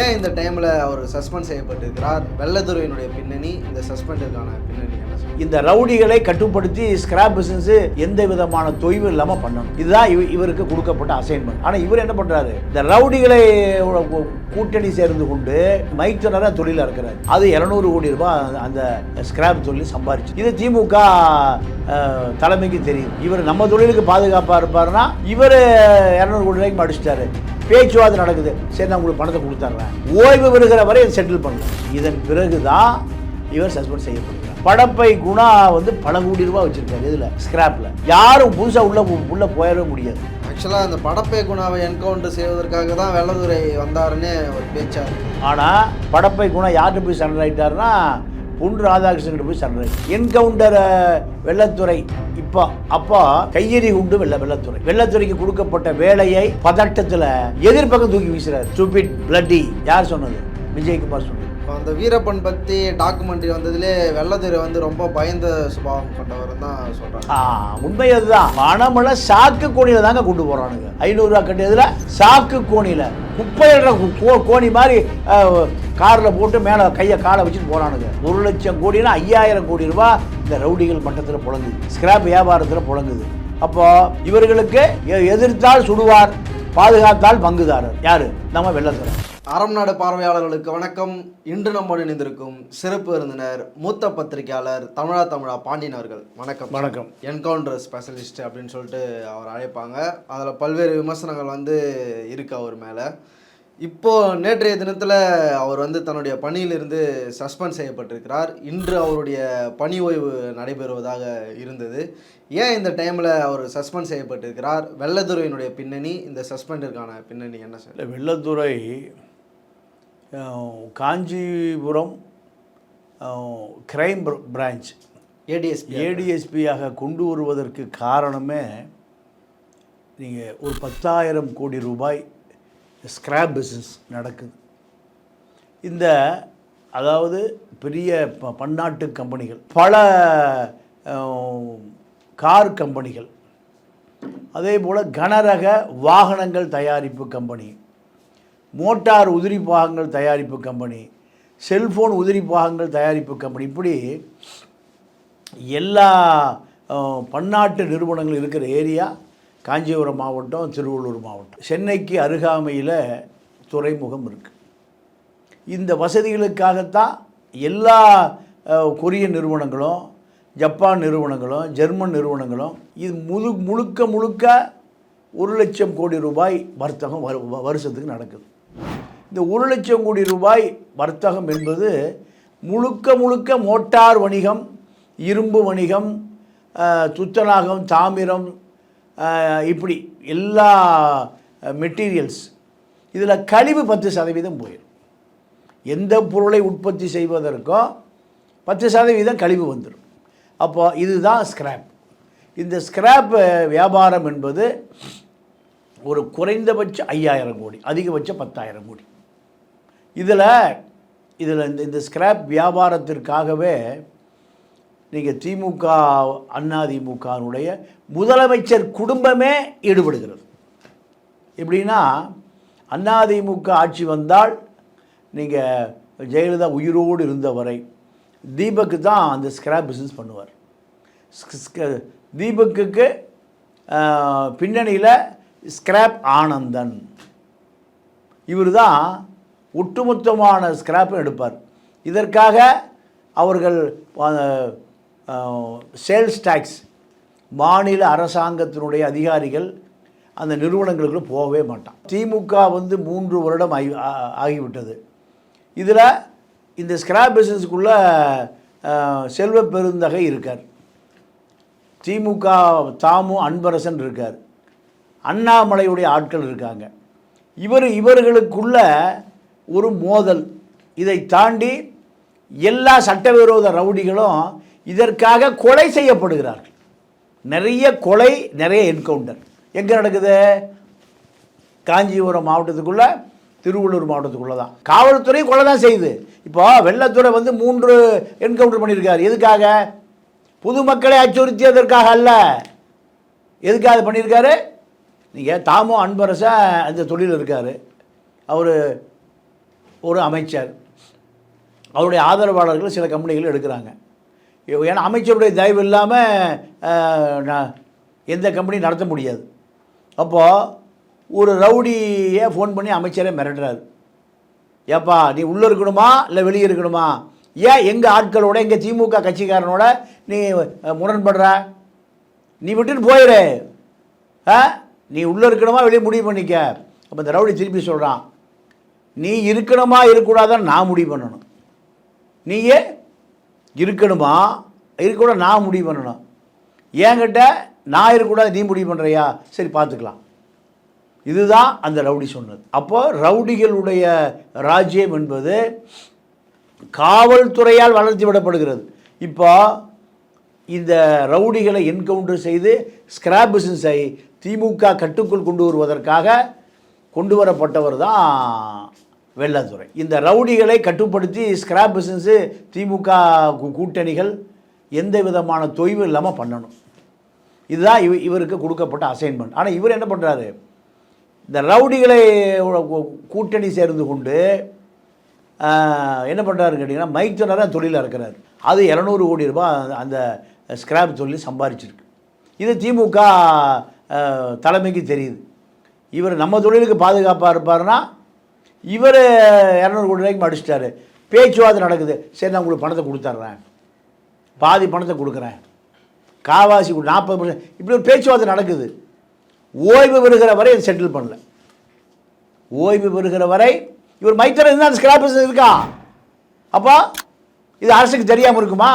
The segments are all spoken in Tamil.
ஏன் இந்த டைமில் அவர் சஸ்பெண்ட் செய்யப்பட்டிருக்கிறார்? வெள்ளத்துறையினுடைய பின்னணி இந்த சஸ்பெண்டிற்கான பின்னணி இந்த ரவுடிகளை கட்டுப்படுத்தி ஸ்கிராப் பிசினஸ் எந்த விதமான தொய்வு இல்லாமல் பண்ணணும். இதுதான் இவருக்கு கொடுக்கப்பட்ட அசைன்மெண்ட் ஆனால் இவர் என்ன பண்ணுறாரு இந்த ரவுடிகளை கூட்டணி சேர்ந்து கொண்டு மைத்தனரா தொழிலாக இருக்கிறார் அது 200 கோடி ரூபாய் அந்த ஸ்கிராப் தொழில் சம்பாரிச்சு. இது திமுக தலைமைக்கு தெரியும். இவர் நம்ம தொழிலுக்கு பாதுகாப்பாக இருப்பாருன்னா இவர் 200 கோடி ரூபாய்க்கு அடிச்சிட்டாரு பேச்சுவார்த்தை நடக்குது. சரி நான் உங்களுக்கு பணத்தை கொடுத்துட்றேன் ஓய்வு பெறுகிற வரை செட்டில் பண்ணலாம். இதன் பிறகு தான் இவர் சஸ்பெண்ட் செய்யப்படுகிறார். படப்பை குணா வந்து பல கோடி ரூபாய் வச்சிருக்காரு இதில் ஸ்கிராப்பில் யாரும் புதுசாக உள்ளே உள்ளே போயிடவே முடியாது. ஆக்சுவலாக அந்த படப்பை குணாவை என்கவுண்டர் செய்வதற்காக தான் வெள்ளத்துறை வந்தாருன்னு ஒரு பேச்சா ஆனால் படப்பை குணா யார்கிட்ட போய் சண்டை ஆயிட்டாருன்னா பொன் ராதாகிருஷ்ணன் போய் சண்டை என்கவுண்டரை என்கவுண்டர் வெள்ளத்துறை. இப்போ அப்போ கையெறி உண்டு வெள்ள வெள்ளத்துறை. வெள்ளத்துறைக்கு கொடுக்கப்பட்ட வேலையை பதட்டத்தில் எதிர்பக்கம் தூக்கி வீசுறாரு. ஸ்டூபிட் பிளட்டி யார் சொன்னது? விஜயகுமார் சொன்னது. இப்போ அந்த வீரப்பன் பற்றி டாக்குமெண்ட்ரி வந்ததுலே வெள்ளத்துறை வந்து ரொம்ப பயந்த சுபாவம் கொண்டவர் தான் சொல்கிறாங்க உண்மை அதுதான். பணமெல்லாம் சாக்கு கோணியில் தாங்க கொண்டு போகிறானுங்க ஐநூறுரூவா கட்டியதில் சாக்கு கோணியில். குப்பையிடுற கோணி மாதிரி காரில் போட்டு மேலே கையை காலை வச்சுட்டு போகிறானுங்க ஒரு லட்சம் கோடினா ஐயாயிரம் கோடி ரூபா இந்த ரவுடிகள் மட்டத்தில் புழங்குது. ஸ்கிராப் வியாபாரத்தில் புழங்குது. அப்போது இவர்களுக்கு எ- எதிர்த்தால் சுடுவார் பாதுகாத்தால் பங்குதாரர். யார்? நம்ம வெள்ளத்துறை அறம் நாடு பார்வையாளர்களுக்கு வணக்கம். இன்று நம்மோடு இணைந்திருக்கும் சிறப்பு விருந்தினர் மூத்த பத்திரிகையாளர் தமிழா தமிழா பாண்டியன் அவர்கள். வணக்கம். வணக்கம். என்கவுண்டர் ஸ்பெஷலிஸ்ட் அப்படின்னு சொல்லிட்டு அவர் அழைப்பாங்க. அதில் பல்வேறு விமர்சனங்கள் வந்து இருக்கு அவர் மேலே. இப்போ நேற்றைய தினத்தில் அவர் வந்து தன்னுடைய பணியிலிருந்து சஸ்பெண்ட் செய்யப்பட்டிருக்கிறார். இன்று அவருடைய பணி ஓய்வு நடைபெறுவதாக இருந்தது. ஏன் இந்த டைமில் அவர் சஸ்பெண்ட் செய்யப்பட்டிருக்கிறார்? வெள்ளத்துறையினுடைய பின்னணி இந்த சஸ்பெண்டிற்கான பின்னணி என்ன சார்? அஹ், காஞ்சிபுரம் கிரைம் பிரான்ச் ஏடிஎஸ்பி ஏடிஎஸ்பியாக கொண்டு வருவதற்கு காரணமே நீங்கள் ஒரு பத்தாயிரம் கோடி ரூபாய் ஸ்கிராப் பிஸ்னஸ் நடக்குது. இந்த அதாவது பெரிய ப- பன்னாட்டு கம்பெனிகள் பல கார் கம்பெனிகள் அதே போல் கனரக வாகனங்கள் தயாரிப்பு கம்பெனி மோட்டார் உதிரி பாகங்கள் தயாரிப்பு கம்பெனி செல்ஃபோன் உதிரி பாகங்கள் தயாரிப்பு கம்பெனி இப்படி எல்லா பன்னாட்டு நிறுவனங்கள் இருக்கிற ஏரியா காஞ்சிபுரம் மாவட்டம் திருவள்ளூர் மாவட்டம். சென்னைக்கு அருகாமையில் துறைமுகம் இருக்குது இந்த வசதிகளுக்காகத்தான் எல்லா கொரிய நிறுவனங்களும் ஜப்பான் நிறுவனங்களும் ஜெர்மன் நிறுவனங்களும் இது முழு முழுக்க முழுக்க ஒரு லட்சம் கோடி ரூபாய் வர்த்தகம் வரு வ- வருஷத்துக்கு நடக்குது. இந்த ஒரு லட்சம் கோடி ரூபாய் வர்த்தகம் என்பது முழுக்க முழுக்க மோட்டார் வணிகம் இரும்பு வணிகம் துத்தநாகம் தாமிரம் இப்படி எல்லா மெட்டீரியல்ஸ். இதில் கழிவு பத்து சதவீதம் போயிடும். எந்த பொருளை உற்பத்தி செய்வதற்கோ பத்து சதவீதம் கழிவு வந்துடும். அப்போ இதுதான் ஸ்கிராப் இந்த ஸ்கிராப் வியாபாரம் என்பது ஒரு குறைந்தபட்ச ஐயாயிரம் கோடி அதிகபட்சம் பத்தாயிரம் கோடி. இதில் இதில் இந்த இந்த ஸ்கிராப் வியாபாரத்திற்காகவே நீங்கள் திமுக அதிமுகனுடைய முதலமைச்சர் குடும்பமே ஈடுபடுகிறது. எப்படின்னா அதிமுக ஆட்சி வந்தால் நீங்கள் ஜெயலலிதா உயிரோடு இருந்த வரை தீபக்கு தான் அந்த ஸ்கிராப் பிஸ்னஸ் பண்ணுவார். ஸ்க- தீபக்குக்கு பின்னணியில் ஸ்கிராப் ஆனந்தன். இவர் தான் ஒட்டுமொத்தமான ஸ்கிராப்பும் எடுப்பார். இதற்காக அவர்கள் சேல்ஸ் டேக்ஸ் மாநில அரசாங்கத்தினுடைய அதிகாரிகள் அந்த நிறுவனங்களுக்குள்ள போகவே மாட்டான். திமுக வந்து மூன்று வருடம் ஆகி ஆகிவிட்டது. இதில் இந்த ஸ்கிராப் பிஸ்னஸ்க்குள்ளே செல்வ பெருந்தகை இருக்கார். திமுக தாமு அன்பரசன் இருக்கார். அண்ணாமலையுடைய ஆட்கள் இருக்காங்க. இவர் இவர்களுக்குள்ள ஒரு மோதல். இதை தாண்டி எல்லா சட்டவிரோத ரவுடிகளும் இதற்காக கொலை செய்யப்படுகிறார்கள். நிறைய கொலை நிறைய என்கவுண்டர் எங்கே நடக்குது? காஞ்சிபுரம் மாவட்டத்துக்குள்ளே திருவள்ளூர் மாவட்டத்துக்குள்ளே தான். காவல்துறை கொலை தான் செய்யுது. இப்போ வெள்ளத்துறை வந்து மூன்று என்கவுண்டர் பண்ணியிருக்கார். எதுக்காக? பொதுமக்களை அச்சுறுத்தியதற்காக அல்ல. எதுக்காக பண்ணியிருக்காரு? நீங்கள் தாமோ அன்பரசன் அந்த தொழில் இருக்கார். அவர் ஒரு அமைச்சர். அவருடைய ஆதரவாளர்கள் சில கம்பெனிகள் எடுக்கிறாங்க. ஏன்னா அமைச்சருடைய தயவு இல்லாமல் எந்த கம்பெனியும் நடத்த முடியாது. அப்போது ஒரு ரவுடியை ஃபோன் பண்ணி அமைச்சரே மிரட்டுறாரு. ஏப்பா நீ உள்ளே இருக்கணுமா? இல்லை வெளியே இருக்கணுமா? ஏன் எங்கள் ஆட்களோட எங்கள் திமுக கட்சிக்காரனோட நீ முரண்படுற? நீ விட்டுட்டு போயிடு ஆ? நீ உள்ளே இருக்கணுமா? வெளியே முடிவு பண்ணிக்க. அப்போ இந்த ரவுடி திருப்பி சொல்கிறான் நீ இருக்கணுமா இருக்கக்கூடாதான் நான் முடிவு பண்ணணும். நீயே இருக்கணுமா இருக்கக்கூட நான் முடிவு பண்ணணும். என்கிட்ட நான் இருக்கக்கூடாது நீ முடிவு பண்ணுறியா சரி பார்த்துக்கலாம். இதுதான் அந்த ரவுடி சொன்னது. அப்போ ரவுடிகளுடைய ராஜ்யம் என்பது காவல்துறையால் வளர்த்தி விடப்படுகிறது. இப்போ இந்த ரவுடிகளை என்கவுண்டர் செய்து ஸ்கிராப் பிசினஸை திமுக கட்டுக்குள் கொண்டு வருவதற்காக கொண்டு வரப்பட்டவர் தான் வெள்ளத்துறை இந்த ரவுடிகளை கட்டுப்படுத்தி ஸ்கிராப் பிஸ்னஸ்ஸு திமுக கூட்டணிகள் எந்த விதமான தொய்வு இல்லாமல் பண்ணணும். இதுதான் இவ இவருக்கு கொடுக்கப்பட்ட அசைன்மெண்ட் ஆனால் இவர் என்ன பண்ணுறாரு இந்த ரவுடிகளை கூட்டணி சேர்ந்து கொண்டு என்ன பண்ணுறாரு கேட்டிங்கன்னா மைத்தனராக தொழில் இருக்கிறார் அது இரநூறு கோடி ரூபாய் அந்த- ஸ்கிராப் தொழில் சம்பாரிச்சிருக்கு. இது திமுக தலைமைக்கு தெரியுது. இவர் நம்ம தொழிலுக்கு பாதுகாப்பாக இருப்பார்னா இவர் இரநூறு கோடி ரூபாய்க்கு அடிச்சிட்டாரு பேச்சுவார்த்தை நடக்குது. சரி நான் உங்களுக்கு பணத்தை கொடுத்துட்றேன் பாதி பணத்தை கொடுக்குறேன். காவாசி நாற்பது பர்சன்ட். இப்படி ஒரு பேச்சுவார்த்தை நடக்குது. ஓய்வு பெறுகிற வரை இது செட்டில் பண்ணல. ஓய்வு பெறுகிற வரை இவர் மைத்திரன் இருந்தால் ஸ்கிராப்பஸ் இருக்கா? அப்போ இது அரசுக்கு தெரியாமல் இருக்குமா?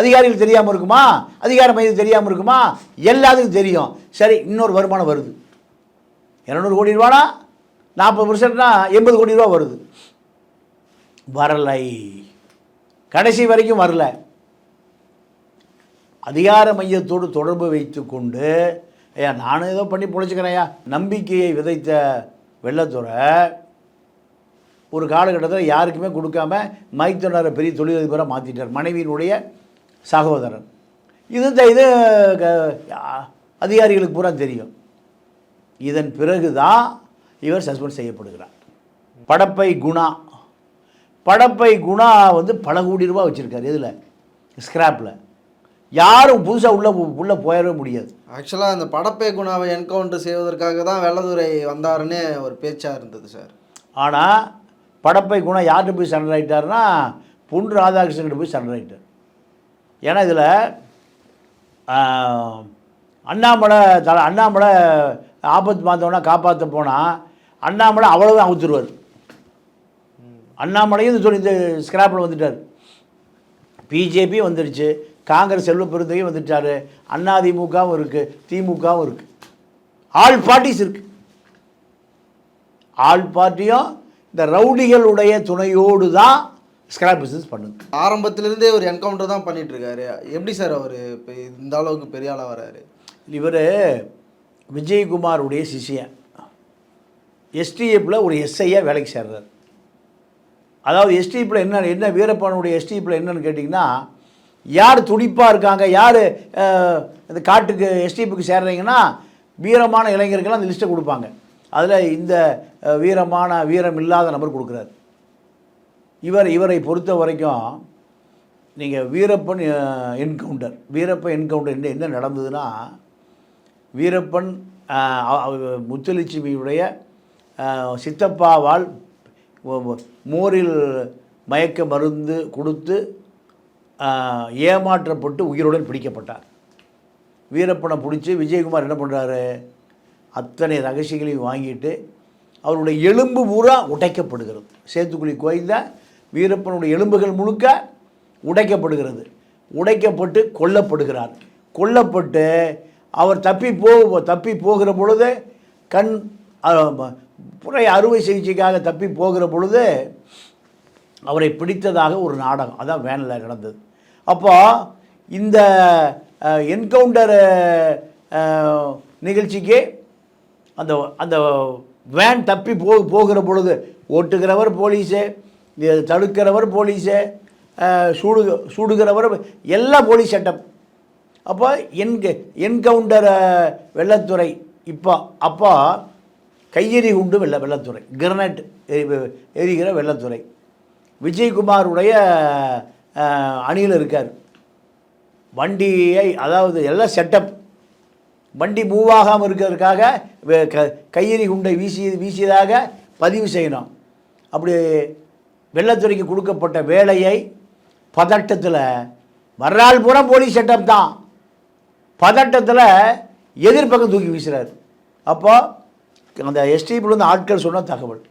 அதிகாரிகளுக்கு தெரியாமல் இருக்குமா? அதிகார மையம் தெரியாமல் இருக்குமா? எல்லாத்துக்கும் தெரியும். சரி இன்னொரு வருமானம் வருது. இரநூறு கோடி ரூபானா நாற்பது பர்சன்ட்னா எண்பது கோடி ரூபா வருது. வரலை. கடைசி வரைக்கும் வரல. அதிகார மையத்தோடு தொடர்பு வைத்துக்கொண்டு ஐயா நானும் ஏதோ பண்ணி பொழைச்சிக்கிறேன்யா நம்பிக்கையை விதைத்த வெள்ளத்துறை ஒரு காலகட்டத்தில் யாருக்குமே கொடுக்காம மைத்துனரை பெரிய தொழிலதிபராக மாற்றிட்டார் மனைவியினுடைய சகோதரன் இது இந்த இது க- அதிகாரிகளுக்கு பூரா தெரியும். இதன் பிறகு தான் இவர் சஸ்பெண்ட் செய்யப்படுகிறார். படப்பை குணா. படப்பை குணா வந்து பல கோடி ரூபா வச்சுருக்காரு. இதில் ஸ்கிராப்பில் யாரும் புதுசாக உள்ளே உள்ளே போயிடவே முடியாது. ஆக்சுவலாக அந்த படப்பை குணாவை என்கவுண்டர் செய்வதற்காக தான் வெள்ளதுரை வந்தாருன்னு ஒரு பேச்சாக இருந்தது சார் ஆனால் படப்பை குணம் யார்கிட்ட போய் சண்டை ஆகிட்டார்னா பொன் ராதாகிருஷ்ணன்கிட்ட போய் சண்டை ஆகிட்டார் ஏன்னா இதில் அண்ணாமலை தல அண்ணாமலை ஆபத்து பார்த்தவனா காப்பாற்ற போனால் அண்ணாமலை அவ்வளோதான் அவுத்துருவார். அண்ணாமலையும் சொல்லி இந்த ஸ்கிராப்பில் வந்துட்டார். பிஜேபி வந்துடுச்சு காங்கிரஸ் செல்வ பெருந்தையும் வந்துட்டார் அதிமுகவும் இருக்குது திமுகவும் இருக்குது ஆல் பார்ட்டிஸ் இருக்குது ஆல் பார்ட்டியும் இந்த ரவுடிகளுடைய துணையோடு தான் ஸ்கிராப் பிஸ்னஸ் பண்ணுது. ஆரம்பத்திலிருந்தே ஒரு என்கவுண்டர் தான் பண்ணிட்டு இருக்காரு. எப்படி சார் அவர் இப்போ இந்த அளவுக்கு பெரிய ஆளாக வராரு இவர் விஜயகுமாருடைய சிஷியன். எஸ்டிஎஃப்பில் ஒரு எஸ்ஐயாக வேலைக்கு சேர்றார். அதாவது எஸ்டிஎஃப்பில் என்ன என்ன வீரப்பனுடைய எஸ்டிஎஃப்பில் என்னன்னு கேட்டிங்கன்னா யார் துடிப்பாக இருக்காங்க யார் இந்த காட்டுக்கு எஸ்டிஎஃப்புக்கு சேர்றீங்கன்னா வீரமான இளைஞர்கள்லாம் அந்த லிஸ்ட்டை கொடுப்பாங்க. அதில் இந்த வீரமான வீரம் இல்லாத நபர் கொடுக்குறாரு. இவர் இவரை பொறுத்த வரைக்கும் நீங்கள் வீரப்பன் என்கவுண்டர் வீரப்பன் என்கவுண்டர் என்ன என்ன நடந்ததுன்னா வீரப்பன் முத்துலட்சுமியுடைய சித்தப்பாவால் மோரில் மயக்க மருந்து கொடுத்து ஏமாற்றப்பட்டு உயிருடன் பிடிக்கப்பட்டார். வீரப்பனை பிடிச்சி விஜயகுமார் என்ன பண்ணுறாரு அத்தனை ரகசியங்களையும் வாங்கிட்டு அவருடைய எலும்பு பூரா உடைக்கப்படுகிறது. சேத்துக்குழி கோய்ந்த வீரப்பனுடைய எலும்புகள் முழுக்க உடைக்கப்படுகிறது. உடைக்கப்பட்டு கொல்லப்படுகிறார். கொல்லப்பட்டு அவர் தப்பி போ தப்பி போகிற பொழுது கண் புறை அறுவை சிகிச்சைக்காக தப்பி போகிற பொழுது அவரை பிடித்ததாக ஒரு நாடகம் அதான் வேனில் நடந்தது. அப்போ இந்த என்கவுண்டர் நிகழ்ச்சிக்கு அந்த அந்த வேன் தப்பி போ போகிற பொழுது ஓட்டுகிறவர் போலீஸு தடுக்கிறவர் போலீஸு சுடு சுடுகிறவர் எல்லா போலீஸ் சட்டம் அப்போ என்க என்கவுண்டர் வெள்ளத்துறை இப்போ அப்போ கையெறி குண்டு வெள்ள வெள்ளத்துறை கிரனட் எரி எரிகிற வெள்ளத்துறை. விஜயகுமாருடைய அணியில் இருக்கார். வண்டியை அதாவது எல்லாம் செட்டப் வண்டி மூவ் ஆகாமல் இருக்கிறதுக்காக கையெறி குண்டை வீசி வீசியதாக பதிவு செய்யணும். அப்படி வெள்ளத்துறைக்கு கொடுக்கப்பட்ட வேலையை பதட்டத்தில் வர்றால் பூரா போலீஸ் செட்டப் தான். பதட்டத்தில் எதிர்ப்பக்கம் தூக்கி வீசுறாரு. அப்போ அந்த எஸ்டிபிள் ஆட்கள் சொன்ன தகவல்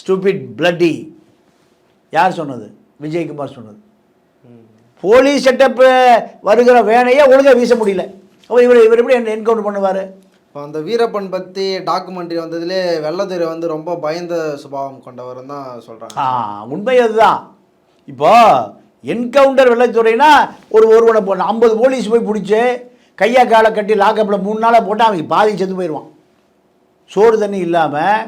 ஸ்டூபிட் பிளட்டி யார் சொன்னது? விஜயகுமார் சொன்னது. போலீஸ் செட்டப்பு வருகிற வேலையை ஒழுங்கா வீச முடியல. அப்போ இவர் இவர் எப்படி என்கவுண்டர் பண்ணுவார்? இப்போ அந்த வீரப்பன் பற்றி டாக்குமெண்ட்ரி வந்ததுலே வெள்ளத்துறை வந்து ரொம்ப பயந்த சுபாவம் கொண்டவர் தான் சொல்கிறாங்க ஆ உண்மை அதுதான். இப்போ என்கவுண்டர் வெள்ளத்துறைனா ஒரு ஒருவனை போ ஐம்பது போலீஸ் போய் பிடிச்சி கையா காலை கட்டி லாக்கப்பில் மூணு நாளாக போட்டால் அவங்க பாதி செத்து போயிடுவான். சோறு தண்ணி இல்லாமல்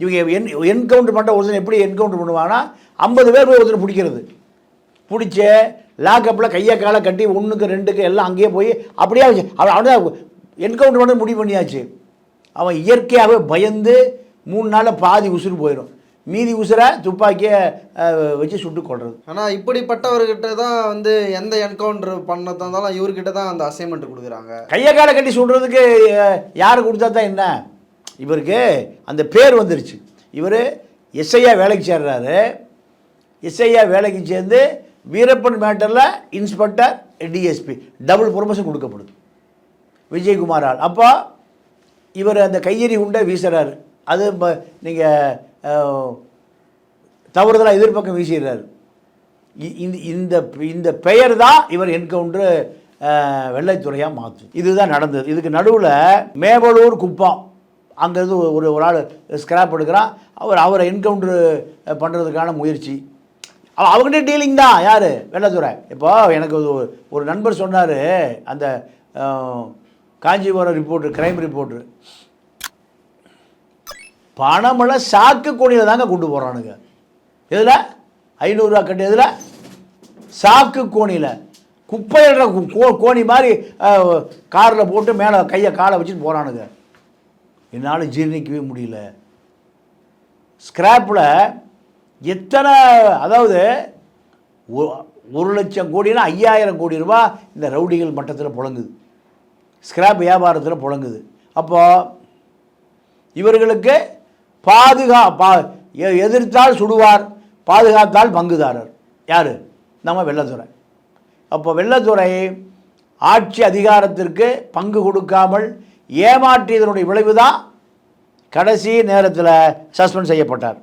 இவங்க என் என்கவுண்டர் பண்ணுற ஒருத்தன் எப்படி என்கவுண்டர் பண்ணுவாங்கன்னா ஐம்பது பேர் போய் ஒருத்தர் பிடிக்கிறது. பிடிச்ச லாக்கப்பில் கையை காலை கட்டி ஒன்றுக்கு ரெண்டுக்கு எல்லாம் அங்கேயே போய் அப்படியே அவன் அவன் என்கவுண்டர் பண்ண முடிவு பண்ணியாச்சு. அவன் இயற்கையாகவே பயந்து மூணு நாளில் பாதி உசுறு போயிடும். மீதி உசுரை துப்பாக்கியை வச்சு சுட்டு கொள்வது ஆனால் இப்படிப்பட்டவர்கிட்ட தான் வந்து எந்த என்கவுண்டர் பண்ணதா இருந்தாலும் இவர்கிட்ட தான் அந்த அசைன்மெண்ட் கொடுக்குறாங்க. கையை காலை கட்டி சுடுறதுக்கு யார் கொடுத்தா தான் என்ன? இவருக்கு அந்த பேர் வந்துருச்சு. இவர் எஸ்ஐயா வேலைக்கு சேர்றாரு. எஸ்ஐயா வேலைக்கு சேர்ந்து வீரப்பன் மேட்டரில் இன்ஸ்பெக்டர் டிஎஸ்பி டபுள் ப்ரொமோஷன் கொடுக்கப்படுது. விஜயகுமாரால். அப்போ இவர் அந்த கையெறி உண்டை வீசுறாரு. அது நீங்கள் தவறுதலாக எதிர்பக்கம் வீசிடுறாரு. இ- இந்த இந்த இந்த பெயர் தான் இவர் என்கவுண்டர் வெள்ளைத்துறையாக மாற்றும் இதுதான் நடந்தது. இதுக்கு நடுவில் மேவலூர் குப்பம் அங்கேருந்து ஒரு ஒரு ஆள் ஸ்கிராப் எடுக்கிறான். அவர் அவரை என்கவுண்டர் பண்ணுறதுக்கான முயற்சி. அவங்ககிட்ட டீலிங் தான். யார்? வெள்ளத்துறை. இப்போ எனக்கு ஒரு ஒரு நண்பர் சொன்னார் அந்த காஞ்சிபுரம் ரிப்போர்ட்ரு கிரைம் ரிப்போர்ட்ரு பணமெல்லாம் சாக்கு கோணியில் தாங்க கொண்டு போகிறானுங்க எதில்? ஐநூறுரூவா கட்டு எதில்? சாக்கு கோணியில். குப்பையிடுற கோ கோணி மாதிரி காரில் போட்டு மேலே கையை காலை வச்சுட்டு போகிறானுங்க என்னால் ஜீரணிக்கவே முடியல. ஸ்கிராப்பில் எத்தனை அதாவது ஒரு லட்சம் கோடினா ஐயாயிரம் கோடி ரூபா இந்த ரவுடிகள் மட்டத்தில் புழங்குது. ஸ்கிராப் வியாபாரத்தில் புழங்குது. அப்போது இவர்களுக்கு பாதுகா பா எதிர்த்தால் சுடுவார் பாதுகாத்தால் பங்குதாரர். யார்? நம்ம வெள்ளத்துறை. அப்போ வெள்ளத்துறை ஆட்சி அதிகாரத்திற்கு பங்கு கொடுக்காமல் ஏமாற்றியதனுடைய விளைவு தான் கடைசி நேரத்தில் சஸ்பெண்ட் செய்யப்பட்டார்.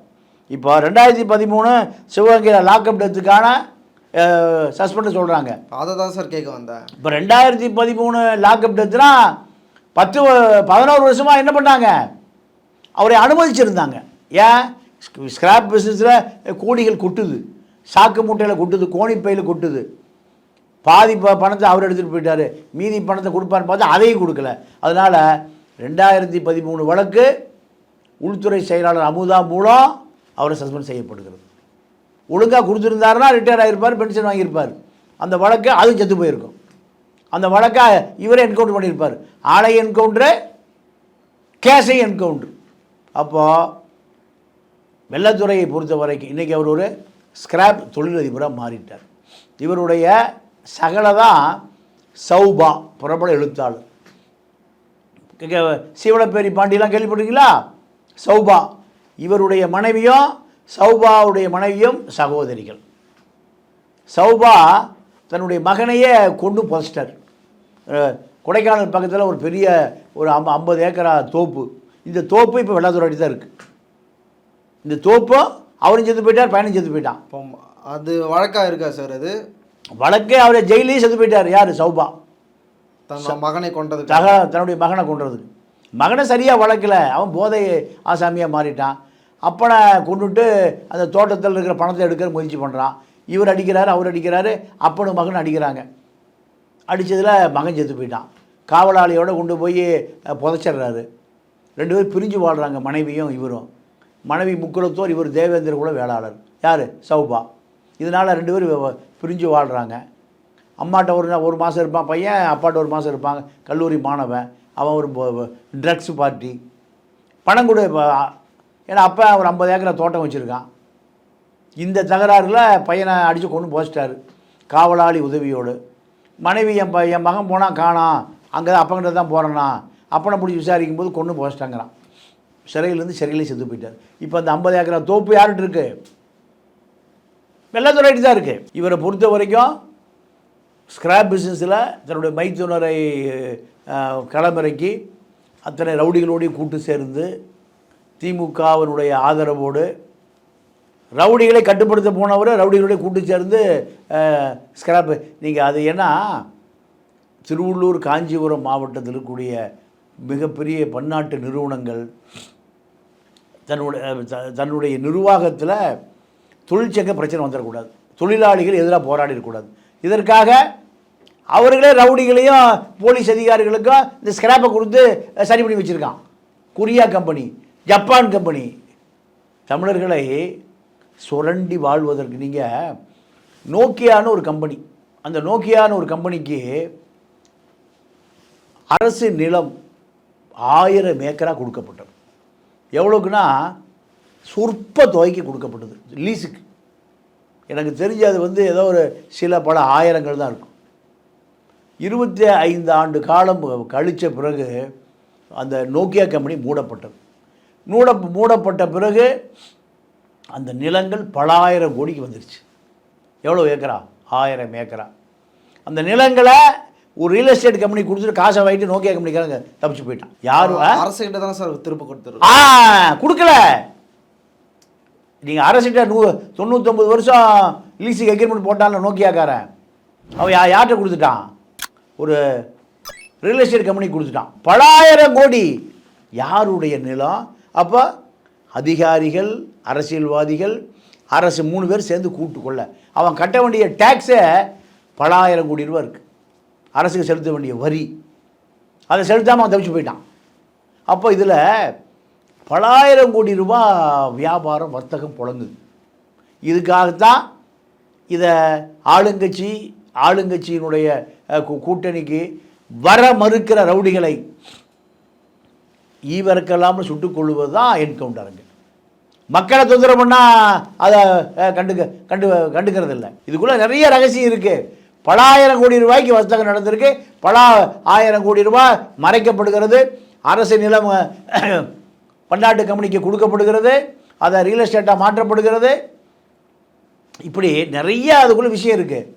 இப்போ ரெண்டாயிரத்தி பதிமூணு சிவகங்கையில் லாக்அப் டெத்துக்கான சஸ்பெண்ட் சொல்கிறாங்க அதை தான் சார் கேட்க வந்தேன். இப்போ ரெண்டாயிரத்தி பதிமூணு லாக்அப் டெத்துனா பத்து பதினோரு வருஷமாக என்ன பண்ணாங்க? அவரை அனுமதிச்சிருந்தாங்க. ஏன்? ஸ்கிராப் பிஸ்னஸில் கோடிகள் கொட்டுது. சாக்கு மூட்டையில் கொட்டுது கோணிப்பையில் கொட்டுது. பாதி ப பணத்தை அவர் எடுத்துகிட்டு போயிட்டாரு. மீதி பணத்தை கொடுப்பான்னு பார்த்தா அதையும் கொடுக்கல. அதனால் ரெண்டாயிரத்தி பதிமூணு வழக்கு உள்துறை செயலாளர் அமுதா மூலம் அவரை சஸ்பெண்ட் செய்யப்படுகிறது. ஒழுங்காக கொடுத்துருந்தாருன்னா ரிட்டையர் ஆகியிருப்பார் பென்ஷன் வாங்கியிருப்பார். அந்த வழக்கு அதுவும் செத்து போயிருக்கும். அந்த வழக்கை இவரே என்கவுண்டர் பண்ணியிருப்பார். ஆலை என்கவுண்டரு கேஸை என்கவுண்டர். அப்போது வெள்ளத்துறையை பொறுத்த வரைக்கும் இன்றைக்கி அவர் ஒரு ஸ்கிராப் தொழிலதிபராக மாறிட்டார். இவருடைய சகல தான் சௌபா புறப்பட எழுத்தாளர். சீவளப்பேரி பாண்டியெலாம் பாண்டியெல்லாம் சௌபா. இவருடைய மனைவியும் சௌபாவுடைய மனைவியும் சகோதரிகள். சௌபா தன்னுடைய மகனையே கொண்டு புதைச்சிட்டார். கொடைக்கானல் பக்கத்தில் ஒரு பெரிய ஒரு ஐம்பது ஏக்கரா தோப்பு. இந்த தோப்பு இப்போ வெள்ளாத்துறை தான் இருக்குது இந்த தோப்பும் அவரும் செத்து போயிட்டார் பையனும் செத்து போயிட்டான். அது வழக்காக இருக்கா சார் அது? வழக்கே அவரை ஜெயிலே செத்து போயிட்டார். யார்? சௌபா. தன் மகனை கொண்டதுக்கு தக தன்னுடைய மகனை கொண்டுறதுக்கு மகனை சரியாக வளர்க்கல. அவன் போதை ஆசாமியாக மாறிட்டான். அப்பனை கொண்டுட்டு அந்த தோட்டத்தில் இருக்கிற பணத்தை எடுக்கிற முயற்சி பண்ணுறான் இவர் அடிக்கிறாரு அவர் அடிக்கிறாரு. அப்பனும் மகன் அடிக்கிறாங்க. அடித்ததில் மகன் செத்து போயிட்டான். காவலாளியோட கொண்டு போய் புதைச்சிடுறாரு. ரெண்டு பேரும் பிரிஞ்சு வாழ்கிறாங்க மனைவியும் இவரும். மனைவி முக்குலத்தோர் இவர் தேவேந்திர குல வேளாளர். யார்? சௌபா. இதனால் ரெண்டு பேரும் பிரிஞ்சு வாழ்கிறாங்க அம்மாட்ட ஒரு ஒரு மாதம் இருப்பான் பையன் அப்பாட்ட ஒரு மாதம் இருப்பாங்க. கல்லூரி மாணவன். அவன் ஒரு ட்ரக்ஸ் பார்ட்டி பணம் கொடு ஏன்னா அப்போ ஒரு ஐம்பது ஏக்கரை தோட்டம் வச்சுருக்கான். இந்த தகராறில் பையனை அடித்து கொண்டு போச்சிட்டாரு காவலாளி உதவியோடு. மனைவி என் ப என் மகன் போனால் காணாம் அங்கே தான் அப்பங்கிட்ட தான் போகிறேன்னா அப்பனை பிடிச்சி விசாரிக்கும் போது கொண்டு போச்சிட்டாங்கிறான் சிறையிலேருந்து சிறையிலே செத்து போயிட்டார். இப்போ அந்த ஐம்பது ஏக்கரா தோப்பு யார்கிட்ட இருக்கு? வெள்ளத்துறையிட்டு தான் இருக்குது இவரை பொறுத்த வரைக்கும் ஸ்கிராப் பிஸ்னஸில் தன்னுடைய மைத்துனரை களமிறக்கி அத்தனை ரவுடிகளோடையும் கூட்டு சேர்ந்து திமுகவினுடைய ஆதரவோடு ரவுடிகளை கட்டுப்படுத்த போனவர் ரவுடிகளோட கூட்டு சேர்ந்து ஸ்கிராப் நீங்கள் அது ஏன்னா திருவள்ளூர் காஞ்சிபுரம் மாவட்டத்தில் இருக்கக்கூடிய மிகப்பெரிய பன்னாட்டு நிறுவனங்கள் தன்னுடைய த- தன்னுடைய நிர்வாகத்தில் தொழிற்சங்க பிரச்சனை வந்துடக்கூடாது. தொழிலாளிகள் எதிராக போராடிடக்கூடாது இதற்காக அவர்களே ரவுடிகளையும் போலீஸ் அதிகாரிகளுக்கும் இந்த ஸ்கிராப்பை கொடுத்து சரி பண்ணி வச்சுருக்கான். Korea company Japan company. தமிழர்களை சுரண்டி வாழ்வதற்கு நீங்கள் நோக்கியான்னு ஒரு கம்பெனி. அந்த நோக்கியான்னு ஒரு கம்பெனிக்கு அரசு நிலம் ஆயிரம் ஏக்கராக கொடுக்கப்பட்டது. எவ்வளோக்குன்னா சொற்ப தொகைக்கு கொடுக்கப்பட்டது லீஸுக்கு எனக்கு தெரிஞ்சு அது வந்து ஏதோ ஒரு சில பல ஆயிரங்கள் தான் இருக்கும். இருபத்தி ஐந்து ஆண்டு காலம் கழித்த பிறகு அந்த நோக்கியா கம்பெனி மூடப்பட்டது. மூட மூடப்பட்ட பிறகு அந்த நிலங்கள் பலாயிரம் கோடிக்கு வந்துருச்சு. எவ்வளோ ஏக்கரா? ஆயிரம் ஏக்கரா. அந்த நிலங்களை ஒரு ரியல் எஸ்டேட் கம்பெனி கொடுத்துட்டு காசை வாங்கிட்டு நோக்கியா கம்பெனிக்காரங்க தப்பிச்சு போயிட்டான். யாரும் ஆ? அரசுகிட்ட தானே சார் திரும்ப கொடுத்துரு. ஆ கொடுக்கல. நீங்கள் அரசிட்ட நூ தொண்ணூத்தொம்பது வருஷம் லீஸுக்கு எக்ரிமெண்ட் போட்டான்ல நோக்கியாக்காரன். அவன் யா யார்கிட்ட கொடுத்துட்டான்? ஒரு ரியல் எஸ்டேட் கம்பெனி கொடுத்துட்டான். பலாயிரம் கோடி. யாருடைய நிலம்? அப்போ அதிகாரிகள் அரசியல்வாதிகள் அரசு மூணு பேர் சேர்ந்து கூட்டு கொள்ள. அவன் கட்ட வேண்டிய டேக்ஸே பலாயிரம் கோடி ரூபா இருக்குது அரசுக்கு செலுத்த வேண்டிய வரி. அதை செலுத்தாமல் தவிச்சு தப்பிச்சு போயிட்டான். அப்போ இதில் பலாயிரம் கோடி ரூபா வியாபாரம் வர்த்தகம் புழங்குது. இதுக்காகத்தான் இதை ஆளுங்கட்சி ஆளுங்கட்சியினுடைய கூட்டணிக்கு வர மறுக்கிற ரவுடிகளை ஈவரக்கெல்லாமல் சுட்டுக் கொள்வது தான் என்கவுண்டருங்க மக்களை தொந்தரவு பண்ணால் அதை கண்டுக்க கண்டு கண்டுக்கிறது இல்லை இதுக்குள்ளே நிறைய ரகசியம் இருக்குது பலாயிரம் கோடி ரூபாய்க்கு வர்த்தகம் நடந்திருக்கு. பல ஆயிரம் கோடி ரூபாய் மறைக்கப்படுகிறது. அரசு நிலம் பன்னாட்டு கம்பெனிக்கு கொடுக்கப்படுகிறது. அதை ரியல் எஸ்டேட்டாக மாற்றப்படுகிறது. இப்படி நிறைய அதுக்குள்ள விஷயம் இருக்குது